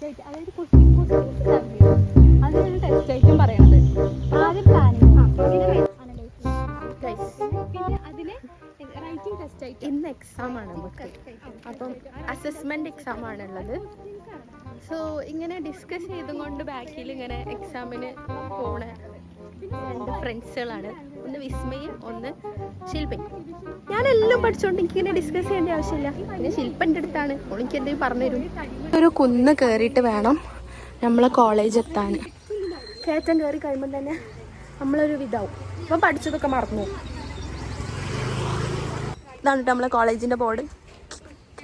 Test ആയിട്ട് അതായത് question അതിനാണ് ടെസ്റ്റ് ആയിട്ടും പറയണത്. ആദ്യം പ്ലാനിങ് പിന്നെ അതിനെ റൈറ്റിംഗ് ടെസ്റ്റ് ആയിട്ട് ഇന്ന് എക്സാം ആണ് നമുക്ക്. അപ്പം അസസ്മെന്റ് എക്സാം ആണുള്ളത്. സോ ഇങ്ങനെ ഡിസ്കസ് ചെയ്തും കൊണ്ട് ബാക്കിൽ ഇങ്ങനെ എക്സാമിന് പോണ രണ്ട് ഫ്രണ്ട്സുകളാണ് ഒന്ന് വിസ്മയും ഒന്ന് ശില്പയും. ഞാനെല്ലാം പഠിച്ചോണ്ട് എനിക്ക് ഇങ്ങനെ ഡിസ്കസ് ചെയ്യേണ്ട ആവശ്യമില്ല. പിന്നെ ശില്പന്റെ അടുത്താണ്. എനിക്ക് എന്തെങ്കിലും പറഞ്ഞുതരും. ഒരു കുന്ന് കയറിയിട്ട് വേണം നമ്മളെ കോളേജ് എത്താൻ. കയറ്റം കയറി കഴിയുമ്പോൾ തന്നെ നമ്മളൊരു വിധാവും അപ്പം പഠിച്ചതൊക്കെ മറന്നു. ഇതാണ് നമ്മളെ കോളേജിന്റെ board.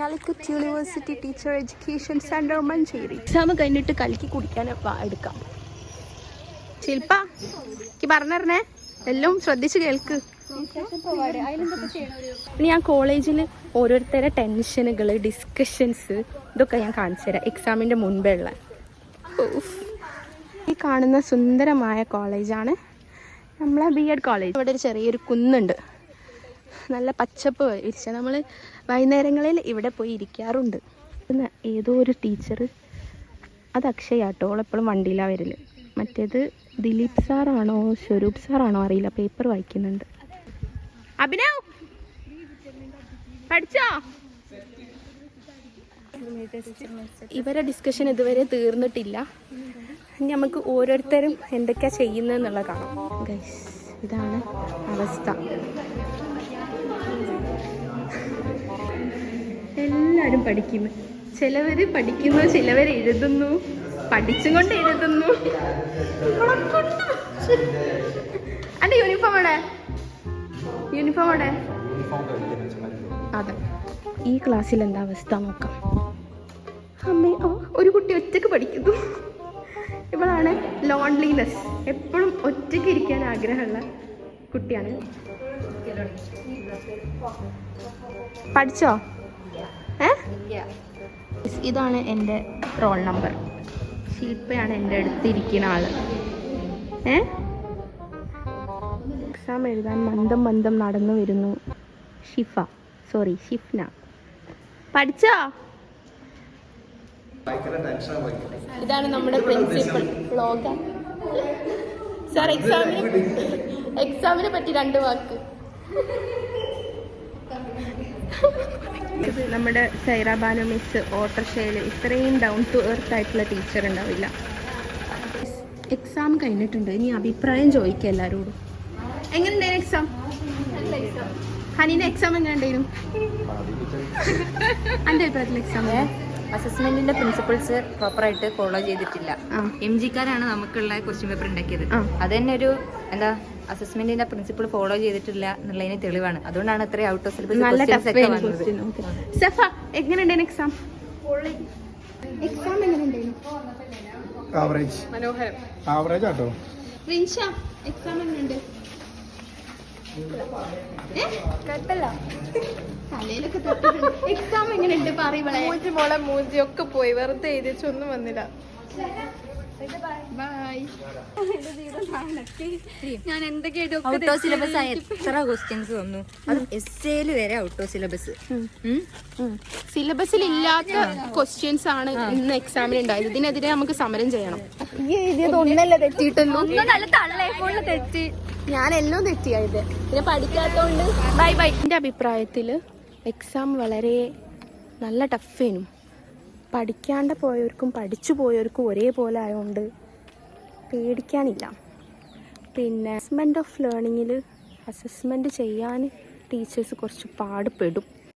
Calicut university teacher education centre Manjeri. Exam കഴിഞ്ഞിട്ട് കലക്കി കുടിക്കാൻ എടുക്കാം. ശില്പ എനിക്ക് പറഞ്ഞറിഞ്ഞേ എല്ലാം ശ്രദ്ധിച്ച് കേൾക്ക്. ഇനി ഞാൻ കോളേജിൽ ഓരോരുത്തരെ ടെൻഷനുകൾ ഡിസ്കഷൻസ് ഇതൊക്കെ ഞാൻ കാണിച്ചു തരാം. എക്സാമിന്റെ മുൻപേ ഉള്ള ഈ കാണുന്ന സുന്ദരമായ കോളേജാണ് നമ്മളെ ബി എഡ് കോളേജ് ഇവിടെ ഒരു ചെറിയൊരു കുന്നുണ്ട്. നല്ല പച്ചപ്പ് വിരിച്ച നമ്മൾ വൈകുന്നേരങ്ങളിൽ ഇവിടെ പോയി ഇരിക്കാറുണ്ട്. ഏതോ ഒരു ടീച്ചർ അത് അക്ഷയാട്ടോ എപ്പോഴും വണ്ടിയിലാണ് വരൽ. മറ്റേത് ദിലീപ് സാറാണോ സ്വരൂപ് സാറാണോ അറിയില്ല പേപ്പർ വായിക്കുന്നുണ്ട്. അഭിനവ് പഠിച്ചോ? ഇവരെ ഡിസ്കഷൻ ഇതുവരെ തീർന്നിട്ടില്ല. നമുക്ക് ഓരോരുത്തരും എന്തൊക്കെയാ ചെയ്യുന്നതെന്നുള്ള കാണാം. ഗൈസ് ഇതാണ് അവസ്ഥ. എല്ലാവരും പഠിക്കുന്നു ചിലവര് പഠിക്കുന്നു ചിലവർ എഴുതുന്നു. പഠിച്ചും കൊണ്ട് എഴുതുന്നു അന്റെ യൂണിഫോം അവിടെ യൂണിഫോം അവിടെ അതെ. ഈ ക്ലാസ്സിൽ എന്താ അവസ്ഥ നോക്കാം. അമ്മേ ഓ ഒരു കുട്ടി ഒറ്റയ്ക്ക് പഠിക്കുന്നു. ഇവളാണ് ലോൺലിനെസ് എപ്പോഴും ഒറ്റയ്ക്ക് ഇരിക്കാൻ ആഗ്രഹമുള്ള കുട്ടിയാണ്. പഠിച്ചോ? ഏ? ഇതാണ് എന്റെ റോൾ നമ്പർ ശില്പയാണ് എന്റെ അടുത്ത് ഇരിക്കുന്ന ആൾ. ഏ? എക്സാം എഴുതാൻ മന്ദം മന്ദം നടന്നു വരുന്നു. ഷിഫ. സോറി ഷിഫ്ന. പഠിച്ചോ? ഇതാണ് നമ്മുടെ പ്രിൻസിപ്പൽ ബ്ലോഗ് സാർ എക്സാമിന് എക്സാമിനെ പറ്റി രണ്ട് വാക്ക്. നമ്മുടെ സൈറ ബാനു മിസ് ഓട്ടർഷയിൽ ഇത്രയും ഡൗൺ ടു എർത്ത് ആയിട്ടുള്ള ടീച്ചർ ഉണ്ടാവില്ല. എക്സാം കഴിഞ്ഞിട്ടുണ്ട്. ഇനി അഭിപ്രായം ചോദിക്കുക എല്ലാവരോടും എങ്ങനെയുണ്ടായിരുന്നു എക്സാം ഹനീന്റെ എക്സാം എങ്ങനെ ഉണ്ടായിരുന്നു? എന്റെ അഭിപ്രായത്തിൽ എക്സാം അസസ്മെന്റിന്റെ പ്രിൻസിപ്പിൾസ് പ്രോപ്പറായിട്ട് ഫോളോ ചെയ്തിട്ടില്ല. എം ജിക്കാരാണ് നമുക്കുള്ള ക്വസ്റ്റ്യൻ പേപ്പർ ഉണ്ടാക്കിയത്. അത് തന്നെ ഒരു എന്താ അസസ്മെന്റിന്റെ പ്രിൻസിപ്പിൾ ഫോളോ ചെയ്തിട്ടില്ല എന്നുള്ളതിന് തെളിവാണ്. അതുകൊണ്ടാണ് ഇത്രയും ഔട്ട് ഓഫ് സിലബസ് നല്ല സെഫ എങ്ങനെയുണ്ടായിരുന്നു എക്സാം എക്സാം എങ്ങനെയുണ്ടായിരുന്നു ആവറേജ് മനോഹരം. ആവറേജ് ആട്ടോ. റിൻഷ എക്സാം എങ്ങനെയുണ്ട്? എക്സാം എങ്ങനെയുണ്ട്? പറയുമ്പോളെ മൂഞ്ചി മോളെ മൂഞ്ചി ഒക്കെ പോയി. വെറുതെ എഴുതിച്ചൊന്നും വന്നില്ല. ഞാൻ എന്തൊക്കെയായിട്ട് ഔട്ട് ഓഫ് സിലബസ് ആയ എത്ര ക്വസ്റ്റ്യൻസ് വന്നു? അത് എസ് വരെ ഔട്ട് ഓഫ് സിലബസ് സിലബസിൽ ഇല്ലാത്ത ക്വസ്റ്റ്യൻസ് ആണ് ഇന്ന് എക്സാമിന് ഉണ്ടായത് ഇതിനെതിരെ നമുക്ക് സമരം ചെയ്യണം. ഒന്നല്ല തെറ്റിയിട്ടുള്ളൂ? തെറ്റി. ഞാൻ എല്ലാം തെറ്റിയായത് പിന്നെ പഠിക്കാത്തോണ്ട് ബൈ ബൈ എന്റെ അഭിപ്രായത്തിൽ എക്സാം വളരെ നല്ല ടഫേനും പഠിക്കാണ്ട് പോയവർക്കും പഠിച്ചു പോയവർക്കും ഒരേപോലെ ആയതുകൊണ്ട് പേടിക്കാനില്ല. പിന്നെ അസസ്മെന്റ് ഓഫ് ലേണിങ്ങിൽ അസസ്മെന്റ് ചെയ്യാൻ ടീച്ചേഴ്സ് കുറച്ച് പാടുപെടും.